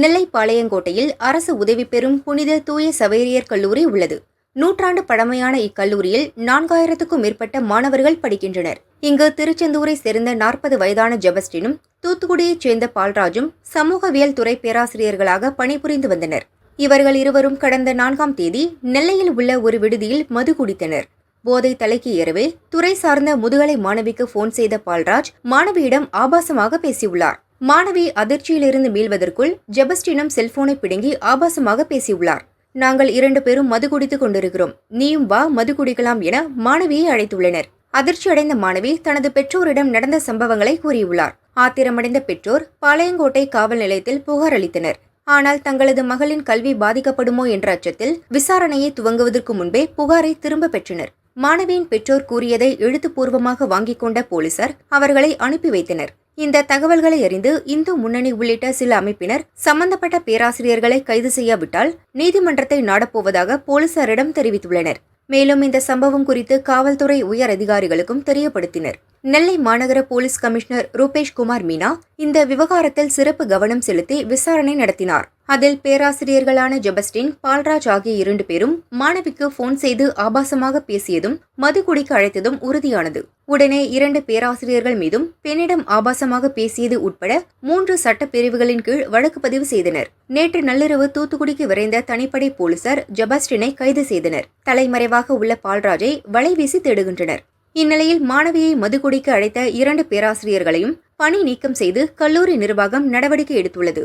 நெல்லை பாளையங்கோட்டையில் அரசு உதவி பெறும் புனித தூய சவேரியர் கல்லூரி உள்ளது. நூற்றாண்டு பழமையான இக்கல்லூரியில் நான்காயிரத்துக்கும் மேற்பட்ட மாணவர்கள் படிக்கின்றனர். இங்கு திருச்செந்தூரை சேர்ந்த நாற்பது வயதான ஜெபஸ்டினும் தூத்துக்குடியைச் சேர்ந்த பால்ராஜும் சமூகவியல் துறை பேராசிரியர்களாக பணிபுரிந்து வந்தனர். இவர்கள் இருவரும் கடந்த நான்காம் தேதி நெல்லையில் உள்ள ஒரு விடுதியில் மது குடித்தனர். போதை தலைக்கு ஏறவே துறை சார்ந்த முதுகலை மாணவிக்கு போன் செய்த பால்ராஜ் மாணவியிடம் ஆபாசமாக பேசியுள்ளார். மாணவி அதிர்ச்சியிலிருந்து மீள்வதற்குள் ஜெபஸ்டினம் செல்போனை பிடுங்கி ஆபாசமாக பேசியுள்ளார். நாங்கள் இரண்டு பேரும் மது குடித்துக் கொண்டிருக்கிறோம். நீயும் வா மது குடிக்கலாம் என மாணவியை அழைத்துள்ளனர். அதிர்ச்சியடைந்த மாணவி தனது பெற்றோரிடம் நடந்த சம்பவங்களை கூறியுள்ளார். ஆத்திரமடைந்த பெற்றோர் பாளையங்கோட்டை காவல் நிலையத்தில் புகார் அளித்தனர். ஆனால் தங்களது மகளின் கல்வி பாதிக்கப்படுமோ என்ற அச்சத்தில் விசாரணையை துவங்குவதற்கு முன்பே புகாரை திரும்ப பெற்றனர். மாணவியின் பெற்றோர் கூறியதை எழுத்துப்பூர்வமாக வாங்கிக் கொண்ட போலீசார் அவர்களை அனுப்பி வைத்தனர். இந்த தகவல்களை அறிந்து இந்து முன்னணி உள்ளிட்ட சில அமைப்பினர் சம்பந்தப்பட்ட பேராசிரியர்களை கைது செய்யாவிட்டால் நீதிமன்றத்தை நாடப்போவதாக போலீசாரிடம் தெரிவித்துள்ளனர். மேலும் இந்த சம்பவம் குறித்து காவல்துறை உயர் அதிகாரிகளுக்கும் தெரியப்படுத்தினர். நெல்லை மாநகர போலீஸ் கமிஷனர் ரூபேஷ் குமார் மீனா இந்த விவகாரத்தில் சிறப்பு கவனம் செலுத்தி விசாரணை நடத்தினார். அதில் பேராசிரியர்களான ஜெபஸ்டின் பால்ராஜ் ஆகிய இரண்டு பேரும் மாணவிக்கு போன் செய்து ஆபாசமாக பேசியதும் மது குடிக்க அழைத்ததும் உறுதியானது. உடனே இரண்டு பேராசிரியர்கள் மீதும் பெண்ணிடம் ஆபாசமாக பேசியது உட்பட மூன்று சட்டப்பிரிவுகளின் கீழ் வழக்கு பதிவு செய்தனர். நேற்று நள்ளிரவு தூத்துக்குடிக்கு விரைந்த தனிப்படை போலீசார் ஜெபஸ்டினை கைது செய்தனர். தலைமறைவாக உள்ள பால்ராஜை வலைவீசி தேடுகின்றனர். இந்நிலையில் மாணவியை மதுகுடிக்கு அழைத்த இரண்டு பேராசிரியர்களையும் பணி நீக்கம் செய்து கல்லூரி நிர்வாகம் நடவடிக்கை எடுத்துள்ளது.